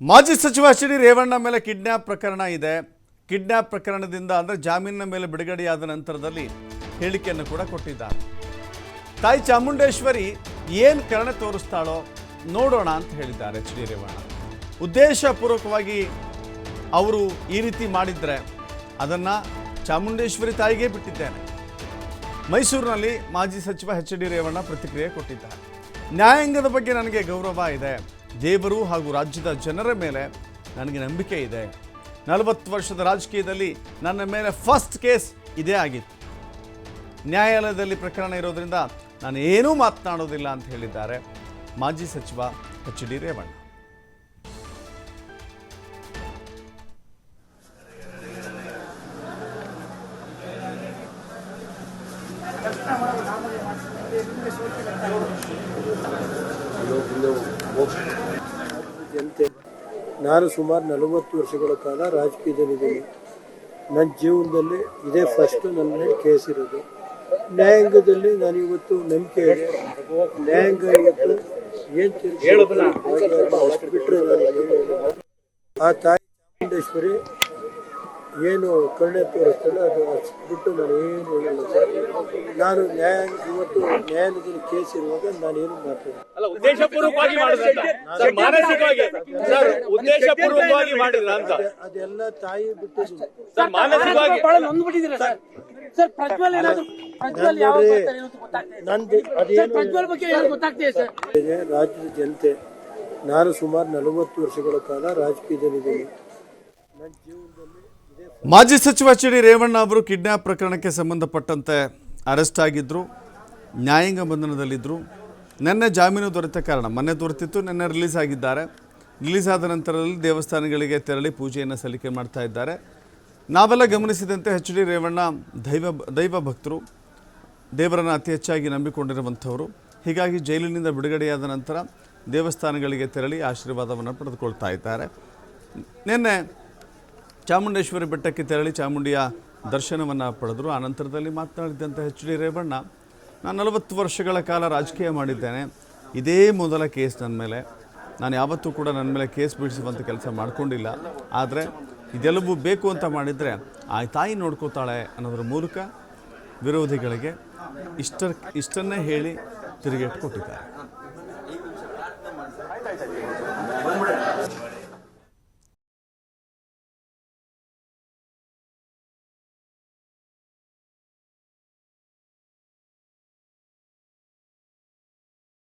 ಮಾಜಿ ಸಚಿವ H D Revanna ಮೇಲೆ ಕಿಡ್ನ್ಯಾಪ್ ಪ್ರಕರಣ ಇದೆ. ಕಿಡ್ನ್ಯಾಪ್ ಪ್ರಕರಣದಿಂದ ಅಂದರೆ ಜಾಮೀನಿನ ಮೇಲೆ ಬಿಡುಗಡೆಯಾದ ನಂತರದಲ್ಲಿ ಹೇಳಿಕೆಯನ್ನು ಕೂಡ ಕೊಟ್ಟಿದ್ದಾರೆ. ತಾಯಿ ಚಾಮುಂಡೇಶ್ವರಿ ಏನು ಕರುಣೆ ತೋರಿಸ್ತಾಳೋ ನೋಡೋಣ ಅಂತ ಹೇಳಿದ್ದಾರೆ ಎಚ್ ಡಿ ರೇವಣ್ಣ. ಉದ್ದೇಶಪೂರ್ವಕವಾಗಿ ಅವರು ಈ ರೀತಿ ಮಾಡಿದರೆ ಅದನ್ನು ಚಾಮುಂಡೇಶ್ವರಿ ತಾಯಿಗೆ ಬಿಟ್ಟಿದ್ದೇನೆ. ಮೈಸೂರಿನಲ್ಲಿ ಮಾಜಿ ಸಚಿವ ಎಚ್ ಡಿ ರೇವಣ್ಣ ಪ್ರತಿಕ್ರಿಯೆ ಕೊಟ್ಟಿದ್ದಾರೆ. ನ್ಯಾಯಾಂಗದ ಬಗ್ಗೆ ನನಗೆ ಗೌರವ ಇದೆ. ದೇವರು ಹಾಗೂ ರಾಜ್ಯದ ಜನರ ಮೇಲೆ ನನಗೆ ನಂಬಿಕೆ ಇದೆ. ನಲವತ್ತು ವರ್ಷದ ರಾಜಕೀಯದಲ್ಲಿ ನನ್ನ ಮೇಲೆ ಫಸ್ಟ್ ಕೇಸ್ ಇದೇ ಆಗಿತ್ತು. ನ್ಯಾಯಾಲಯದಲ್ಲಿ ಪ್ರಕರಣ ಇರೋದರಿಂದ ನಾನು ಏನೂ ಮಾತನಾಡೋದಿಲ್ಲ ಅಂತ ಹೇಳಿದ್ದಾರೆ ಮಾಜಿ ಸಚಿವ ಎಚ್ ಡಿ ರೇವಣ್ಣ. ಜನತೆ ನಾನು ಸುಮಾರು ನಲವತ್ತು ವರ್ಷಗಳ ಕಾಲ ರಾಜಕೀಯದಲ್ಲಿದ್ದೀನಿ. ನನ್ನ ಜೀವನದಲ್ಲಿ ಇದೇ ಫಸ್ಟ್ ನನ್ನ ಮೇಲೆ ಕೇಸ್ ಇರೋದು. ನ್ಯಾಯಾಂಗದಲ್ಲಿ ನಾನು ಇವತ್ತು ನಂಬಿಕೆ ಇದೆ. ನ್ಯಾಯಾಂಗ ಇವತ್ತು ಏನು ಬಿಟ್ಟರೆ ನಾನು. ಆ ತಾಯಿ ಚಾಮುಂಡೇಶ್ವರಿ ಏನು ಕರುಣೆ ತೋರಿಸ್ತಾನೆ ಅದು ಬಿಟ್ಟು ನಾನು ಏನು ಹೇಳಿಲ್ಲ ಸರ್. ನಾನು ನ್ಯಾಯ ಇವತ್ತು ನ್ಯಾಯಾಲಯದಲ್ಲಿ ಕೇಸ್ ಇರುವಾಗ ನಾನೇನು ಮಾಡ್ತೀನಿ ಅಲ್ಲ ಉದ್ದೇಶಪೂರ್ವಕವಾಗಿ ಸರ್ ಮಾನಸಿಕವಾಗಿ ಸರ್ ಉದ್ದೇಶಪೂರ್ವಕವಾಗಿ ಮಾಡಿದ್ರ ಅಂತ ಅದೆಲ್ಲ ತಾಯಿ ಬಿಟ್ಟು ಸರ್ ಮಾನಸಿಕವಾಗಿ ಬಹಳ ನೊಂದ್ಬಿಟ್ಟಿದ್ದೀರಾ ಸರ್? ಸರ್ ಪ್ರಜ್ವಲ್ ಏನಾದ್ರು ಪ್ರಜ್ವಲ್ ಯಾವ ಬರ್ತಾರೆ ಅನ್ನೋದು ಗೊತ್ತಾಗ್ತಾ ಇಲ್ಲ. ನಂದು ಅದೇನು ಪ್ರಜ್ವಲ್ ಬಗ್ಗೆ ಏನು ಗೊತ್ತಾಗ್ತಿದೆ ಸರ್? ಇದೆ, ರಾಜ್ಯದ ಜನತೆ ನಾನು ಸುಮಾರು ನಲವತ್ತು ವರ್ಷಗಳ ಕಾಲ ರಾಜಕೀಯದಲ್ಲಿದ್ದೀನಿ. ನನ್ನ ಜೀವನದಲ್ಲಿ ಮಾಜಿ ಸಚಿವ ಎಚ್ ಡಿ ರೇವಣ್ಣ ಅವರು ಕಿಡ್ನ್ಯಾಪ್ ಪ್ರಕರಣಕ್ಕೆ ಸಂಬಂಧಪಟ್ಟಂತೆ ಅರೆಸ್ಟ್ ಆಗಿದ್ದರು ನ್ಯಾಯಾಂಗ ಬಂಧನದಲ್ಲಿದ್ದರು ನಿನ್ನೆ ಜಾಮೀನು ದೊರೆತ ಕಾರಣ, ಮೊನ್ನೆ ದೊರೆತಿತ್ತು, ನಿನ್ನೆ ರಿಲೀಸ್ ಆಗಿದ್ದಾರೆ. ರಿಲೀಸ್ ಆದ ನಂತರದಲ್ಲಿ ದೇವಸ್ಥಾನಗಳಿಗೆ ತೆರಳಿ ಪೂಜೆಯನ್ನು ಸಲ್ಲಿಕೆ ಮಾಡ್ತಾ ಇದ್ದಾರೆ. ನಾವೆಲ್ಲ ಗಮನಿಸಿದಂತೆ ಎಚ್ ಡಿ ರೇವಣ್ಣ ದೈವ ದೈವ ಭಕ್ತರು. ದೇವರನ್ನು ಅತಿ ಹೆಚ್ಚಾಗಿ ನಂಬಿಕೊಂಡಿರುವಂಥವರು. ಹೀಗಾಗಿ ಜೈಲಿನಿಂದ ಬಿಡುಗಡೆಯಾದ ನಂತರ ದೇವಸ್ಥಾನಗಳಿಗೆ ತೆರಳಿ ಆಶೀರ್ವಾದವನ್ನು ಪಡೆದುಕೊಳ್ತಾ ಇದ್ದಾರೆ. ನಿನ್ನೆ ಚಾಮುಂಡೇಶ್ವರಿ ಬೆಟ್ಟಕ್ಕೆ ತೆರಳಿ ಚಾಮುಂಡಿಯ ದರ್ಶನವನ್ನು ಪಡೆದರು. ಆ ನಂತರದಲ್ಲಿ ಮಾತನಾಡಿದಂಥ ಎಚ್ ಡಿ ರೇವಣ್ಣ, ನಾನು ನಲವತ್ತು ವರ್ಷಗಳ ಕಾಲ ರಾಜಕೀಯ ಮಾಡಿದ್ದೇನೆ. ಇದೇ ಮೊದಲ ಕೇಸ್ ನನ್ನ ಮೇಲೆ. ನಾನು ಯಾವತ್ತೂ ಕೂಡ ನನ್ನ ಮೇಲೆ ಕೇಸ್ ಬೀಳಿಸುವಂಥ ಕೆಲಸ ಮಾಡಿಕೊಂಡಿಲ್ಲ. ಆದರೆ ಇದೆಲ್ಲವೂ ಬೇಕು ಅಂತ ಮಾಡಿದರೆ ಆ ತಾಯಿ ನೋಡ್ಕೋತಾಳೆ ಅನ್ನೋದ್ರ ಮೂಲಕ ವಿರೋಧಿಗಳಿಗೆ ಇಷ್ಟ ಇಷ್ಟನ್ನೇ ಹೇಳಿ ತಿರುಗೇಟು ಕೊಟ್ಟಿದ್ದಾರೆ.